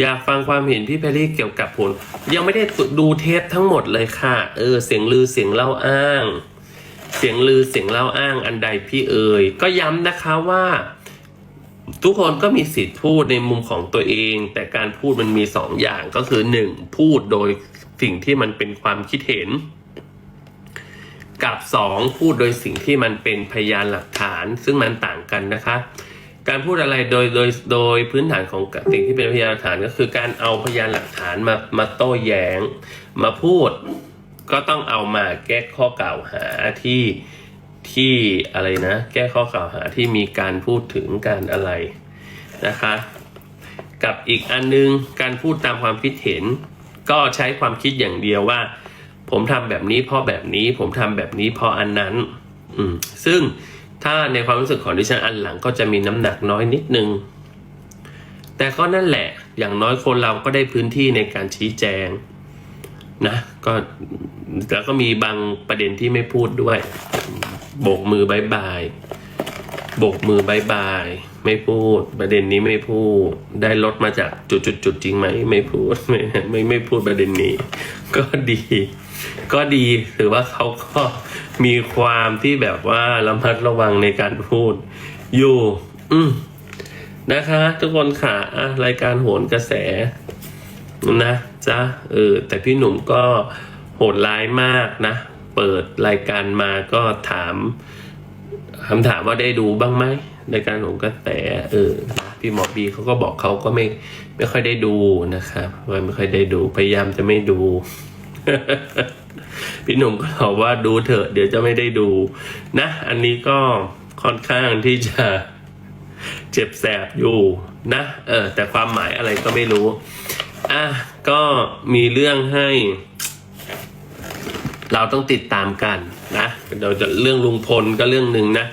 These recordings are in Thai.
อยากฟังความเห็นพี่แพรรี่เกี่ยวกับผล ยังไม่ได้ดูเทปทั้งหมดเลยค่ะ เออ เสียงลือเสียงเล่าอ้าง เสียงลือเสียงเล่าอ้างอันใดพี่เอ่ยก็ย้ำนะคะว่า ทุกคนก็มีสิทธิ์พูดในมุมของตัวเอง แต่การพูดมันมีสองอย่างก็คือหนึ่งพูดโดยสิ่งที่มันเป็นความคิดเห็น กับสองพูดโดยสิ่งที่มันเป็นพยานหลักฐาน ซึ่งมันต่างกันนะคะ การพูดอะไรโดยโดยโดยพื้นฐานของสิ่งที่เป็นพยานหลักฐานก็คือการเอาพยานหลักฐานมามาโต้แย้ง มาพูดก็ต้องเอามาแก้ข้อกล่าวหาที่ที่อะไรนะ แก้ข้อกล่าวหาที่มีการพูดถึงการอะไรนะคะ กับอีกอันนึงการพูดตามความคิดเห็น ก็ใช้ความคิดอย่างเดียวว่า ผมทำแบบนี้เพราะแบบนี้ผมทำแบบนี้เพราะอันนั้น อืมซึ่ง ถ้าในความรู้สึกของดิฉันอันหลังก็จะมีน้ำหนักน้อยนิดนึง แต่ก็นั่นแหละ อย่างน้อยคนเราก็ได้พื้นที่ในการชี้แจงนะก็แล้วก็มีบางประเด็นที่ไม่พูดด้วย โบกมือบายบายโบกมือบายบายไม่พูด ประเด็นนี้ไม่พูด ได้ลดมาจากจุดจุดจุดจริงไหมไม่พูดไม่ไม่ไม่พูดประเด็นนี้ ก็ดี ก็ดีถือว่าเขาก็มีความที่แบบว่าระมัดระวังในการพูด อยู่ อืมนะคะ ทุกคนค่ะอะรายการโหนกระแส นะจ๊ะเออแต่พี่หนุ่มก็โหดร้ายมากนะ เปิดรายการมาก็ถามคำถามว่าได้ดูบ้างไหมรายการของกระแสเออพี่หมอบีเขาก็บอกเขาก็ไม่ไม่ค่อยได้ดูนะครับไม่ค่อยได้ดูพยายามจะไม่ดู พี่หนุ่มก็บอกว่าดูเถอะ เดี๋ยวจะไม่ได้ดูนะ อันนี้ก็ค่อนข้างที่จะเจ็บแสบอยู่นะ เออ แต่ความหมายอะไรก็ไม่รู้ อะ ก็มีเรื่องให้ เราต้องติดตามกันนะเราจะเรื่องลุงพลก็เรื่องหนึ่งนะ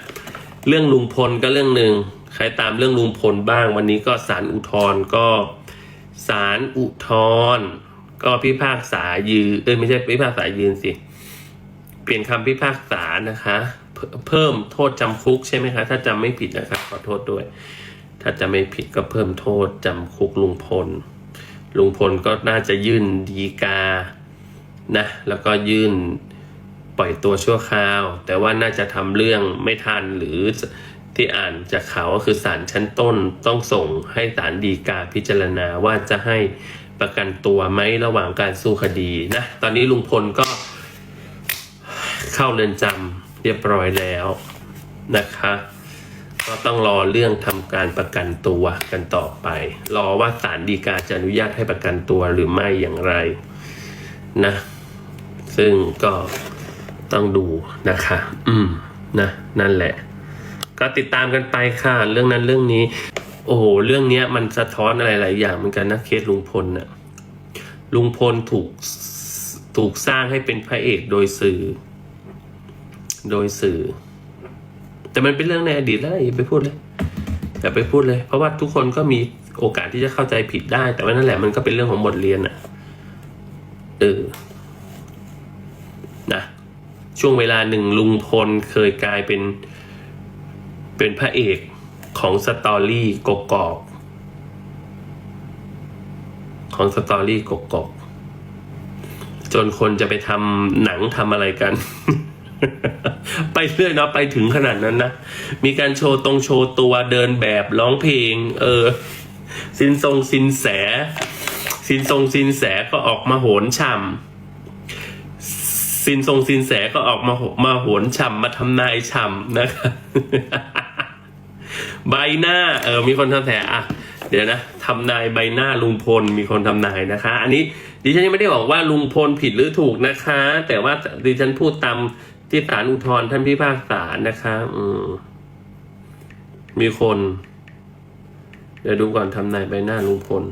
เรื่องลุงพลก็เรื่องหนึ่งใครตามเรื่องลุงพลบ้าง วันนี้ก็ศาลอุทธรก็ศาลอุทธร ก็พิพากษายืนเอ้ยไม่ใช่พิพากษายืนสิ เปลี่ยนคำพิพากษานะคะ เพิ่มโทษจำคุกใช่ไหมคะ ถ้าจำไม่ผิดนะครับขอโทษด้วย ถ้าจะไม่ผิดก็เพิ่มโทษจำคุกลุงพล ลุงพลก็น่าจะยื่นดีกา นะ แล้วก็ยื่นปล่อยตัวชั่วคราว แต่ว่าน่าจะทำเรื่องไม่ทันหรือที่อ่านจากข่าวก็คือศาลชั้นต้นต้องส่งให้ศาลดีกาพิจารณาว่าจะให้ ประกันตัวไหมระหว่างการสู้คดีนะ ตอนนี้ลุงพลก็เข้าเรือนจำเรียบร้อยแล้วนะคะ ก็ต้องรอเรื่องทำการประกันตัวกันต่อไป รอว่าศาลฎีกาจะอนุญาตให้ประกันตัวหรือไม่อย่างไรนะ ซึ่งก็ต้องดูนะคะ อืม นะ นั่นแหละ ก็ติดตามกันไปค่ะ เรื่องนั้นเรื่องนี้ โอ้โหเรื่องเนี้ยมันสะท้อนอะไรหลายอย่างเหมือนกันนะเคสลุงพลน่ะลุงพลถูกถูกสร้างให้เป็นพระเอกโดยสื่อ โดยสื่อ แต่มันเป็นเรื่องในอดีตแล้วอย่าไปพูดเลยอย่าไปพูดเลย เพราะว่าทุกคนก็มีโอกาสที่จะเข้าใจผิดได้ แต่ว่านั่นแหละมันก็เป็นเรื่องของบทเรียนอะเออนะช่วงเวลาหนึ่งลุงพลเคยกลายเป็นเป็นพระเอก ของสตอรี่กกอกของสตอรี่กกอกจนคนจะไปทำหนังทำอะไรกัน ไปเรื่อยเนาะไปถึงขนาดนั้นนะ มีการโชว์ตรงโชว์ตัวเดินแบบร้องเพลง เออ สินทรงสินแส สินทรงสินแสก็ออกมาโหนช่ำสินทรงสินแสก็ออกมามาโหนช่ำมาทำนายช่ำนะครับ ใบหน้าเออมีคนทำแถอะเดี๋ยวนะทำนายใบหน้าลุงพลมีคนทำนายนะคะ อันนี้ดิฉันยังไม่ได้บอกว่าลุงพลผิดหรือถูกนะคะ แต่ว่าดิฉันพูดตามที่ศาลอุทธรณ์ท่านพิพากษานะคะอืมมีคน เดี๋ยวดูก่อนทำนายใบหน้าลุงพล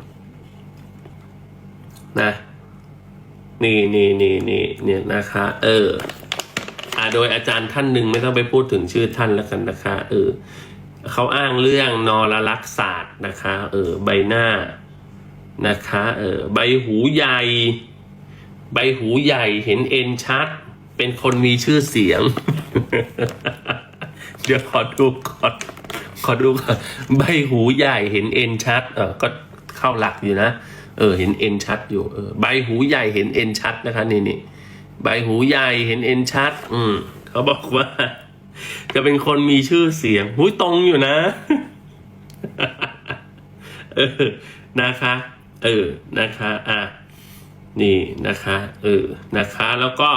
นะนี่นี่นี่นี่เนี่ยนะคะ เอออ่าโดยอาจารย์ท่านหนึ่งไม่ต้องไปพูดถึงชื่อท่านแล้วกันนะคะ เออ เขาอ้างเรื่องนอรลักษศาสตร์นะคะ เออใบหน้านะคะ เออใบหูใหญ่ ใบหูใหญ่เห็นเอ็นชัด เป็นคนมีชื่อเสียง เดี๋ยวขอดูก่อนขอดูก่อนใบหูใหญ่เห็นเอ็นชัด เออก็เข้าหลักอยู่นะ เออ เห็นเอ็นชัดอยู่ เออ ใบหูใหญ่เห็นเอ็นชัดนะคะนี่นี่ใบหูใหญ่เห็นเอ็นชัด อืมเขาบอกว่า จะเป็นคนมีชื่อเสียงหุยตรงอยู่นะ เออนะคะ เออนะคะ อะนี่นะคะ เออนะคะ แล้วก็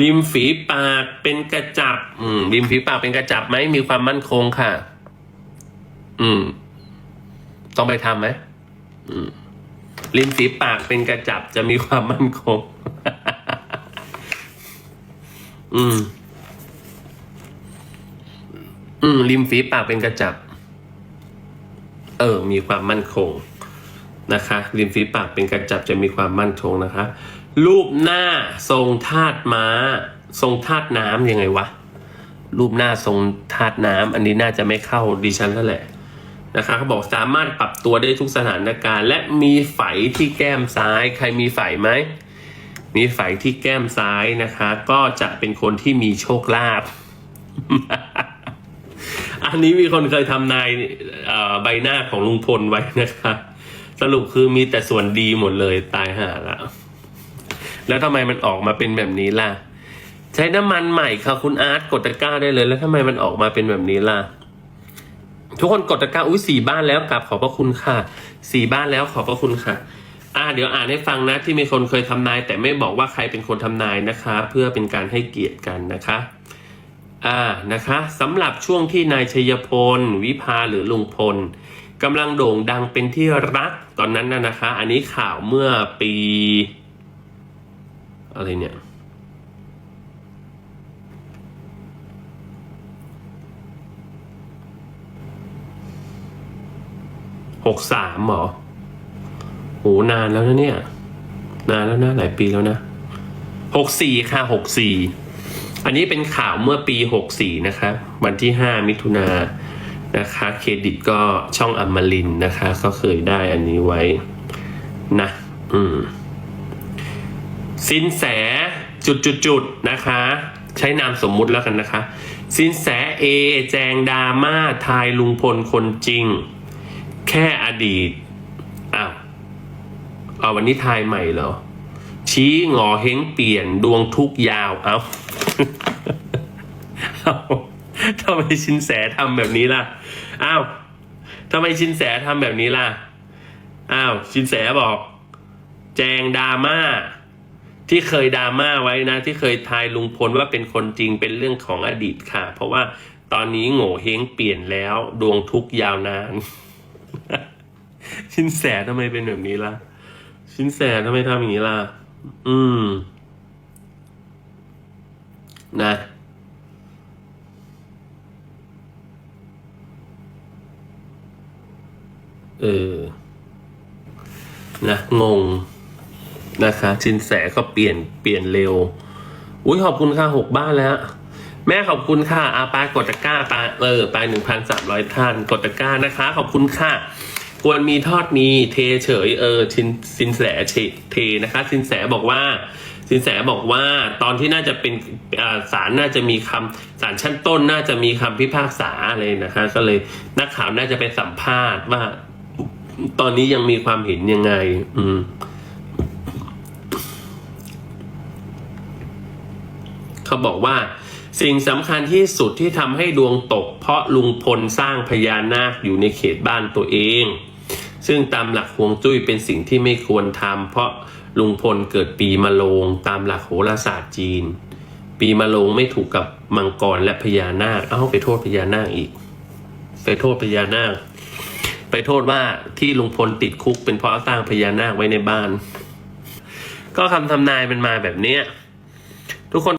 ริมฝีปากเป็นกระจับ อืมริมฝีปากเป็นกระจับไหมมีความมั่นคงค่ะ อืม ต้องไปทำไหมอืมริมฝีปากเป็นกระจับจะมีความมั่นคง อืม อืม ริมฝีปากเป็นกระจับ เออ มีความมั่นคงนะคะ ริมฝีปากเป็นกระจับจะมีความมั่นคงนะคะ รูปหน้าทรงธาตุม้า ทรงธาตุน้ำยังไงวะ รูปหน้าทรงธาตุน้ำอันนี้น่าจะไม่เข้าดิฉันแล้วแหละนะคะเขาบอกสามารถปรับตัวได้ทุกสถานการณ์ และมีไฝที่แก้มซ้าย ใครมีไฝไหมมีไฝที่แก้มซ้ายนะคะ ก็จะเป็นคนที่มีโชคลาภ อันนี้มีคนเคยทำนายใบหน้าของลุงพลไว้นะคะ สรุปคือมีแต่ส่วนดีหมดเลยตายห่าละแล้วทำไมมันออกมาเป็นแบบนี้ล่ะ ใช้น้ำมันใหม่ค่ะคุณอาร์ตกดตะกร้าได้เลย แล้วทำไมมันออกมาเป็นแบบนี้ล่ะ ทุกคนกดตะกร้าอุ้ยสี่บ้านแล้วกลับขอบพระคุณค่ะสี่บ้านแล้วขอบพระคุณค่ะอ่าเดี๋ยวอ่านให้ฟังนะที่มีคนเคยทำนาย แต่ไม่บอกว่าใครเป็นคนทำนายนะคะ เพื่อเป็นการให้เกียรติกันนะคะ อ่านะคะสำหรับช่วงที่นายชัยพล วิภาหรือลุงพลกำลังโด่งดังเป็นที่รักตอนนั้นนะนะคะ อันนี้ข่าวเมื่อปี อะไรเนี่ยหกสามหรอโหนานแล้วนะเนี่ย นานแล้วนะ หลายปีแล้วนะหกสี่ค่ะหกสี่ อันนี้เป็นข่าวเมื่อปี 64 นะคะ วันที่ 5 มิถุนานะคะเครดิตก็ช่องอมรินนะคะ ก็เคยได้อันนี้ไว้นะ อืม สินแสจุดจุดจุดนะคะ ใช้นามสมมุติแล้วกันนะคะ สินแสเอแจงดราม่าทายลุงพลคนจริง แค่อดีตอ้าวเอาวันนี้ทายใหม่เหรอ ชี้หงอเฮงเปลี่ยนดวงทุกยาวเอา เอาทำไมชินแสทำแบบนี้ล่ะ อ้าวทำไมชินแสทำแบบนี้ล่ะ อ้าว ชินแสบอก แจงดราม่าที่เคยดราม่าไว้นะ ที่เคยทายลุงพลว่าเป็นคนจริงเป็นเรื่องของอดีตค่ะ เพราะว่าตอนนี้โง่เฮงเปลี่ยนแล้ว ดวงทุกยาวนาน ชินแสทำไมเป็นแบบนี้ล่ะ ชินแสทำไมทำอย่างนี้ล่ะ อืม นะเออนะงงนะคะชินแสก็เปลี่ยนเปลี่ยนเร็ว อุ้ยขอบคุณค่ะหกบ้านแล้ว แม่ขอบคุณค่ะอาปากดตะกร้าปาเออไปหนึ่งพันสามร้อยท่านกดตะกร้านะคะ ขอบคุณค่ะควรมีทอดมีเทเฉยเออชินสินแสเฉเทนะคะสินแสบอกว่า สินแสบอกว่าตอนที่น่าจะเป็นอ่าศาลน่าจะมีคำศาลชั้นต้นน่าจะมีคำพิพากษาอะไรนะคะ ก็เลยนักข่าวน่าจะไปสัมภาษณ์ว่า ตอนนี้ยังมีความเห็นยังไง อืมเขาบอกว่า สิ่งสำคัญที่สุดที่ทำให้ดวงตก เพราะลุงพลสร้างพญานาคอยู่ในเขตบ้านตัวเอง ซึ่งตามหลักฮวงจุ้ยเป็นสิ่งที่ไม่ควรทำเพราะ ลุงพลเกิดปีมะโรงตามหลักโหราศาสตร์จีน ปีมะโรงไม่ถูกกับมังกรและพญานาคเอ้าไปโทษพญานาคอีก ไปโทษพญานาค ไปโทษว่าที่ลุงพลติดคุกเป็นเพราะสร้างพญานาคไว้ในบ้าน ก็คำทำนายมันมาแบบเนี้ยทุกคน